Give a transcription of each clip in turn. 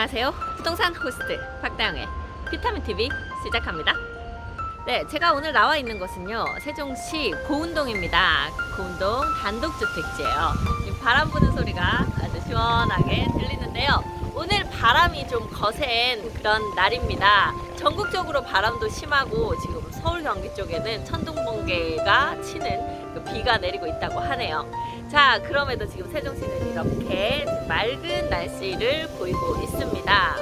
안녕하세요. 부동산 호스트 박다영의 비타민 TV 시작합니다. 네, 제가 오늘 나와 있는 곳은요 세종시 고운동입니다. 고운동 단독주택지예요. 바람 부는 소리가 아주 시원하게 들리는데요. 오늘 바람이 좀 거센 그런 날입니다. 전국적으로 바람도 심하고 지금 서울 경기 쪽에는 천둥 번개가 치는 그 비가 내리고 있다고 하네요. 자, 그럼에도 지금 세종시는 이렇게 맑은 날씨를 보이고 있습니다.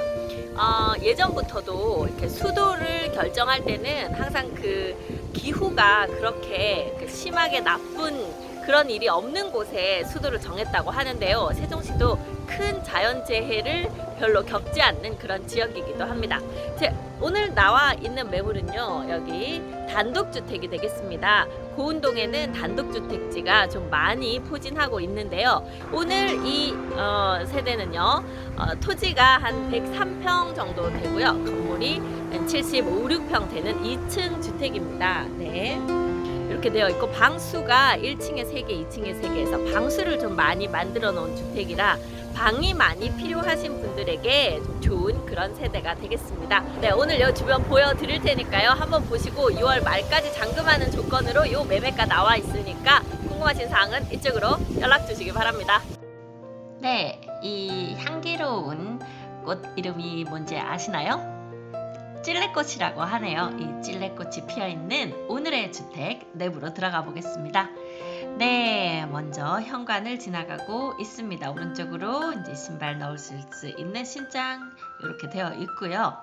어, 예전부터도 이렇게 수도를 결정할 때는 항상 그 기후가 그렇게 그 심하게 나쁜 그런 일이 없는 곳에 수도를 정했다고 하는데요. 세종시도 큰 자연재해를 별로 겪지 않는 그런 지역이기도 합니다. 제 오늘 나와 있는 매물은요, 여기 단독주택이 되겠습니다. 고운동에는 단독주택지가 좀 많이 포진하고 있는데요. 오늘 이 어, 세대는요, 어, 토지가 한 103평 정도 되고요. 건물이 75, 6평 되는 2층 주택입니다. 네. 이렇게 되어 있고 방수가 1층에 3개, 2층에 3개에서 방수를 좀 많이 만들어 놓은 주택이라 방이 많이 필요하신 분들에게 좀 좋은 그런 세대가 되겠습니다. 네, 오늘 여 주변 보여드릴 테니까요. 한번 보시고 6월 말까지 잔금하는 조건으로 요 매매가 나와 있으니까 궁금하신 사항은 이쪽으로 연락 주시기 바랍니다. 네, 이 향기로운 꽃 이름이 뭔지 아시나요? 찔레꽃이라고 하네요. 이 찔레꽃이 피어 있는 오늘의 주택 내부로 들어가 보겠습니다. 네, 먼저 현관을 지나가고 있습니다. 오른쪽으로 이제 신발 넣으실 수 있는 신장 이렇게 되어 있고요.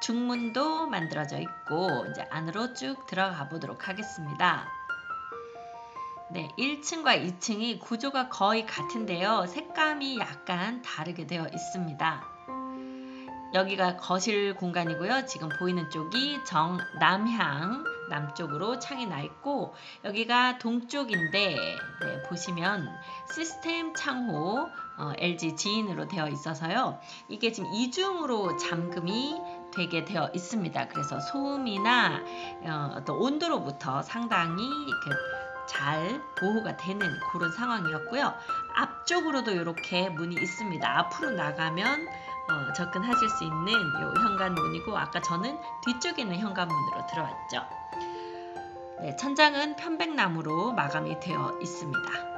중문도 만들어져 있고 이제 안으로 쭉 들어가 보도록 하겠습니다. 네, 1층과 2층이 구조가 거의 같은데요. 색감이 약간 다르게 되어 있습니다. 여기가 거실 공간이고요. 지금 보이는 쪽이 정남향 남쪽으로 창이 나 있고 여기가 동쪽인데 네, 보시면 시스템 창호 어, LG 지인으로 되어 있어서요. 이게 지금 이중으로 잠금이 되게 되어 있습니다. 그래서 소음이나 어, 어떤 온도로부터 상당히 이렇게 잘 보호가 되는 그런 상황이었고요. 앞쪽으로도 이렇게 문이 있습니다. 앞으로 나가면 어, 접근하실 수 있는 요 현관문이고 아까 저는 뒤쪽에 있는 현관문으로 들어왔죠. 네, 천장은 편백나무로 마감이 되어 있습니다.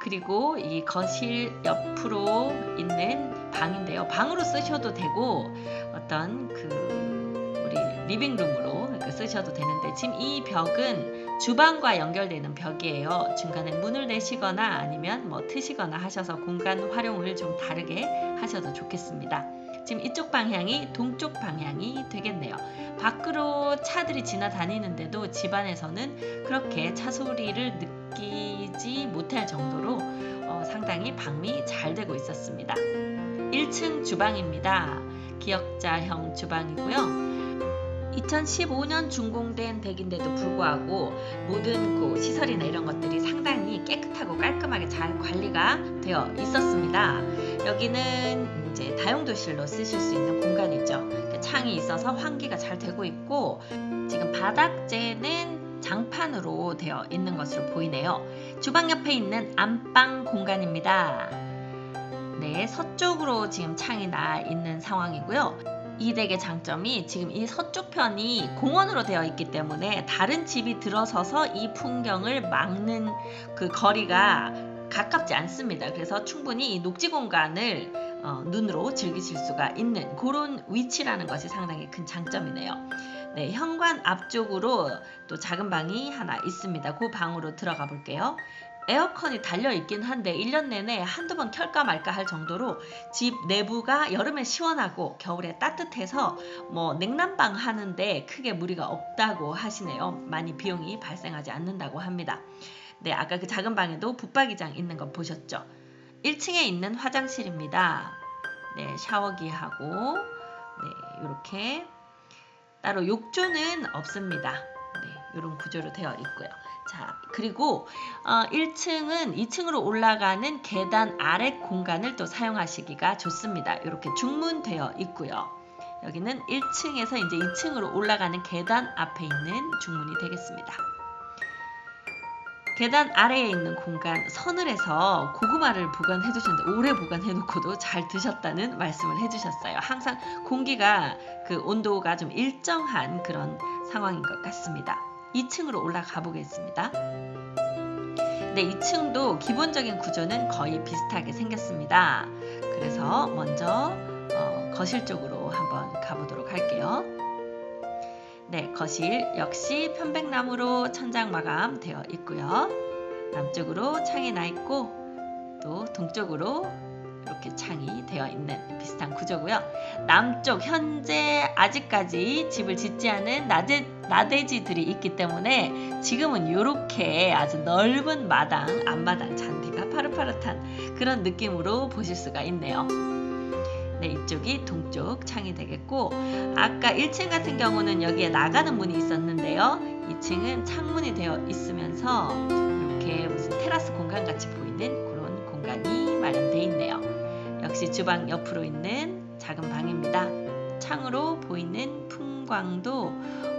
그리고 이 거실 옆으로 있는 방인데요. 방으로 쓰셔도 되고 어떤 그 우리 리빙룸으로 쓰셔도 되는데 지금 이 벽은 주방과 연결되는 벽이에요. 중간에 문을 내시거나 아니면 뭐 트시거나 하셔서 공간 활용을 좀 다르게 하셔도 좋겠습니다. 지금 이쪽 방향이 동쪽 방향이 되겠네요. 밖으로 차들이 지나다니는데도 집안에서는 그렇게 차 소리를 느끼지 못할 정도로 어, 상당히 방미 잘 되고 있었습니다. 1층 주방입니다. 기역자형 주방이고요. 2015년 준공된 댁인데도 불구하고 모든 그 시설이나 이런 것들이 상당히 깨끗하고 깔끔하게 잘 관리가 되어 있었습니다. 여기는 이제 다용도실로 쓰실 수 있는 공간이죠. 창이 있어서 환기가 잘 되고 있고 지금 바닥재는 장판으로 되어 있는 것으로 보이네요. 주방 옆에 있는 안방 공간입니다. 네, 서쪽으로 지금 창이 나 있는 상황이고요. 이 댁의 장점이 지금 이 서쪽 편이 공원으로 되어 있기 때문에 다른 집이 들어서서 이 풍경을 막는 그 거리가 가깝지 않습니다. 그래서 충분히 이 녹지 공간을 어, 눈으로 즐기실 수가 있는 그런 위치라는 것이 상당히 큰 장점이네요. 네, 현관 앞쪽으로 또 작은 방이 하나 있습니다. 그 방으로 들어가 볼게요. 에어컨이 달려 있긴 한데 1년 내내 한두 번 켤까 말까 할 정도로 집 내부가 여름에 시원하고 겨울에 따뜻해서 뭐 냉난방 하는데 크게 무리가 없다고 하시네요. 많이 비용이 발생하지 않는다고 합니다. 네, 아까 그 작은 방에도 붙박이장 있는 거 보셨죠? 1층에 있는 화장실입니다. 네, 샤워기하고 네, 이렇게 따로 욕조는 없습니다. 네, 이런 구조로 되어 있고요. 자, 그리고 어, 1층은 2층으로 올라가는 계단 아래 공간을 또 사용하시기가 좋습니다. 이렇게 중문되어 있고요. 여기는 1층에서 이제 2층으로 올라가는 계단 앞에 있는 중문이 되겠습니다. 계단 아래에 있는 공간 서늘해서 고구마를 보관해 두셨는데 오래 보관해 놓고도 잘 드셨다는 말씀을 해 주셨어요. 항상 공기가 그 온도가 좀 일정한 그런 상황인 것 같습니다. 2층으로 올라가 보겠습니다. 네, 2층도 기본적인 구조는 거의 비슷하게 생겼습니다. 그래서 먼저 어, 거실 쪽으로 한번 가보도록 할게요. 네, 거실 역시 편백나무로 천장 마감 되어 있고요. 남쪽으로 창이 나 있고 또 동쪽으로 이렇게 창이 되어 있는 비슷한 구조고요. 남쪽 현재 아직까지 집을 짓지 않은 나대, 나대지들이 있기 때문에 지금은 이렇게 아주 넓은 마당, 앞마당 잔디가 파릇파릇한 그런 느낌으로 보실 수가 있네요. 네, 이쪽이 동쪽 창이 되겠고 아까 1층 같은 경우는 여기에 나가는 문이 있었는데요. 2층은 창문이 되어 있으면서 이렇게 무슨 테라스 공간 같이 보이는 그런 공간이 마련되어 있네요. 역시 주방 옆으로 있는 작은 방입니다. 창으로 보이는 풍광도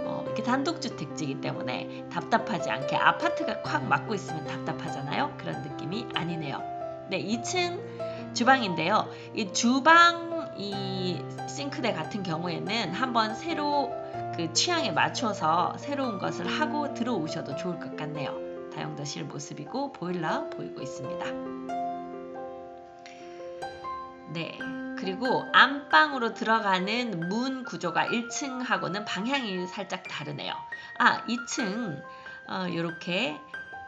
어, 이렇게 단독주택지이기 때문에 답답하지 않게 아파트가 콱 막고 있으면 답답하잖아요. 그런 느낌이 아니네요. 네, 2층 주방인데요. 이 주방 이 싱크대 같은 경우에는 한번 새로 그 취향에 맞춰서 새로운 것을 하고 들어오셔도 좋을 것 같네요. 다용도실 모습이고 보일러 보이고 있습니다. 네. 그리고 안방으로 들어가는 문 구조가 1층하고는 방향이 살짝 다르네요. 아, 2층 어, 이렇게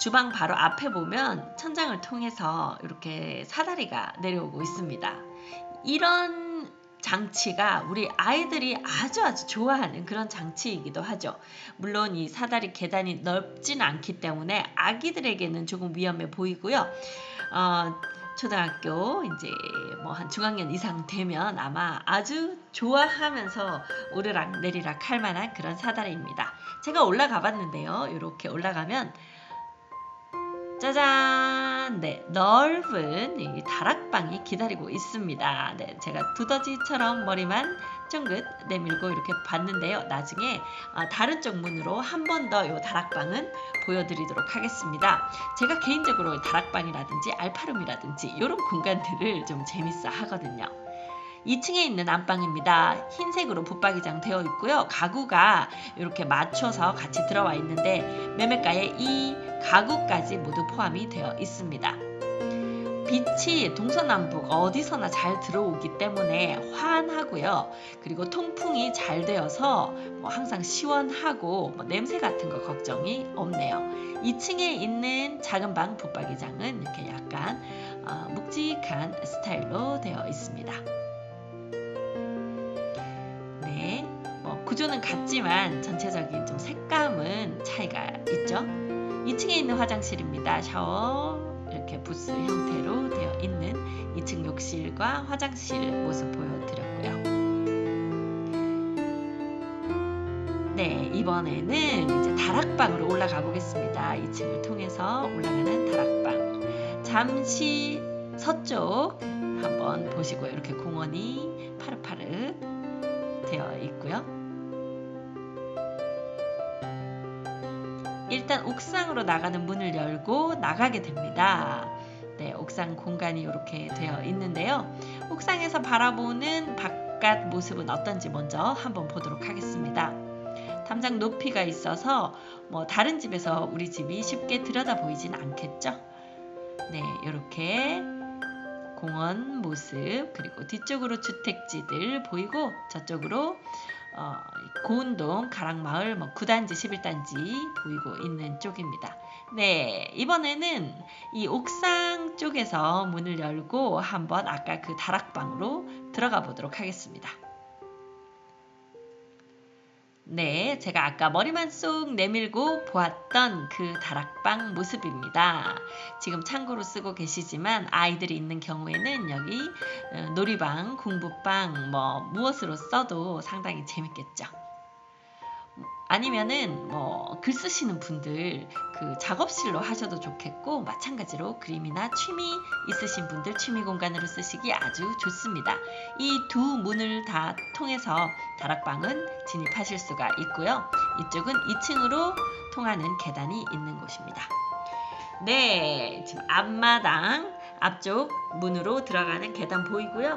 주방 바로 앞에 보면 천장을 통해서 이렇게 사다리가 내려오고 있습니다. 이런 장치가 우리 아이들이 아주 아주 좋아하는 그런 장치이기도 하죠. 물론 이 사다리 계단이 넓진 않기 때문에 아기들에게는 조금 위험해 보이고요. 어, 초등학교 이제 뭐 한 중학년 이상 되면 아마 아주 좋아하면서 오르락 내리락 할 만한 그런 사다리입니다. 제가 올라가 봤는데요. 이렇게 올라가면 짜잔! 네, 넓은 이 다락방이 기다리고 있습니다. 네, 제가 두더지처럼 머리만 쫑긋 내밀고 이렇게 봤는데요. 나중에 어, 다른 쪽 문으로 한 번 더 이 다락방은 보여드리도록 하겠습니다. 제가 개인적으로 다락방이라든지 알파룸이라든지 이런 공간들을 좀 재밌어 하거든요. 2층에 있는 안방입니다. 흰색으로 붙박이장 되어 있고요. 가구가 이렇게 맞춰서 같이 들어와 있는데 매매가에 이 가구까지 모두 포함이 되어 있습니다. 빛이 동서남북 어디서나 잘 들어오기 때문에 환하고요. 그리고 통풍이 잘 되어서 뭐 항상 시원하고 뭐 냄새 같은 거 걱정이 없네요. 2층에 있는 작은 방 붙박이장은 이렇게 약간 어, 묵직한 스타일로 되어 있습니다. 구조는 같지만 전체적인 좀 색감은 차이가 있죠. 2층에 있는 화장실입니다. 샤워 이렇게 부스 형태로 되어 있는 2층 욕실과 화장실 모습 보여드렸고요. 네, 이번에는 이제 다락방으로 올라가 보겠습니다. 2층을 통해서 올라가는 다락방. 잠시 서쪽 한번 보시고요. 이렇게 공원이 파릇파릇 되어 있고요. 일단 옥상으로 나가는 문을 열고 나가게 됩니다. 네, 옥상 공간이 이렇게 되어 있는데요. 옥상에서 바라보는 바깥 모습은 어떤지 먼저 한번 보도록 하겠습니다. 담장 높이가 있어서 뭐 다른 집에서 우리 집이 쉽게 들여다 보이진 않겠죠? 네, 이렇게 공원 모습 그리고 뒤쪽으로 주택지들 보이고 저쪽으로 어, 고운동 가락마을 뭐 9단지 11단지 보이고 있는 쪽입니다. 네 이번에는 이 옥상 쪽에서 문을 열고 한번 아까 그 다락방으로 들어가 보도록 하겠습니다. 네, 제가 아까 머리만 쏙 내밀고 보았던 그 다락방 모습입니다. 지금 참고로 쓰고 계시지만 아이들이 있는 경우에는 여기 어, 놀이방, 공부방 뭐 무엇으로 써도 상당히 재밌겠죠. 아니면은 뭐 글 쓰시는 분들 그 작업실로 하셔도 좋겠고 마찬가지로 그림이나 취미 있으신 분들 취미 공간으로 쓰시기 아주 좋습니다. 이 두 문을 다 통해서 다락방은 진입하실 수가 있고요. 이쪽은 2층으로 통하는 계단이 있는 곳입니다. 네, 지금 앞마당 앞쪽 문으로 들어가는 계단 보이고요.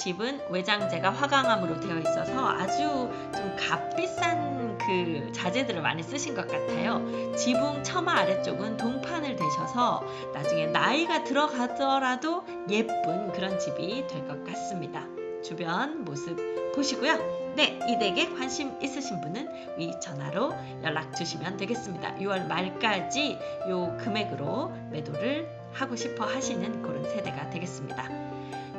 집은 외장재가 화강암으로 되어 있어서 아주 좀 값비싼 그 자재들을 많이 쓰신 것 같아요. 지붕 처마 아래쪽은 동판을 대셔서 나중에 나이가 들어가더라도 예쁜 그런 집이 될 것 같습니다. 주변 모습 보시고요. 네, 이 댁에 관심 있으신 분은 위 전화로 연락 주시면 되겠습니다. 6월 말까지 요 금액으로 매도를 하고 싶어 하시는 그런 세대가 되겠습니다.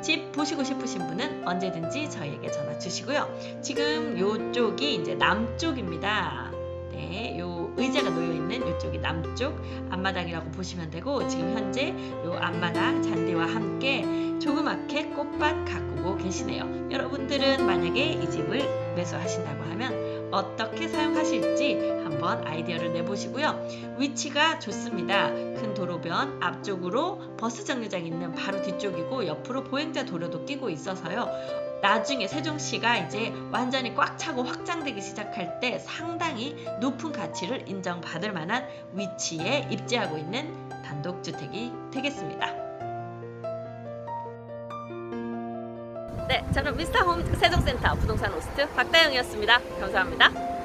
집 보시고 싶으신 분은 언제든지 저희에게 전화 주시고요. 지금 요쪽이 이제 남쪽입니다. 네, 요 의자가 놓여 있는 요쪽이 남쪽 앞마당이라고 보시면 되고 지금 현재 요 앞마당 잔디와 함께 조그맣게 꽃밭 가꾸고 계시네요. 여러분들은 만약에 이 집을 매수하신다고 하면 어떻게 사용하실지 한번 아이디어를 내보시고요. 위치가 좋습니다. 큰 도로변 앞쪽으로 버스 정류장 있는 바로 뒤쪽이고 옆으로 보행자 도로도 끼고 있어서요. 나중에 세종시가 이제 완전히 꽉 차고 확장되기 시작할 때 상당히 높은 가치를 인정받을 만한 위치에 입지하고 있는 단독주택이 되겠습니다. 네, 저는 미스터 홈 세종센터 부동산 호스트 박다영이었습니다. 감사합니다.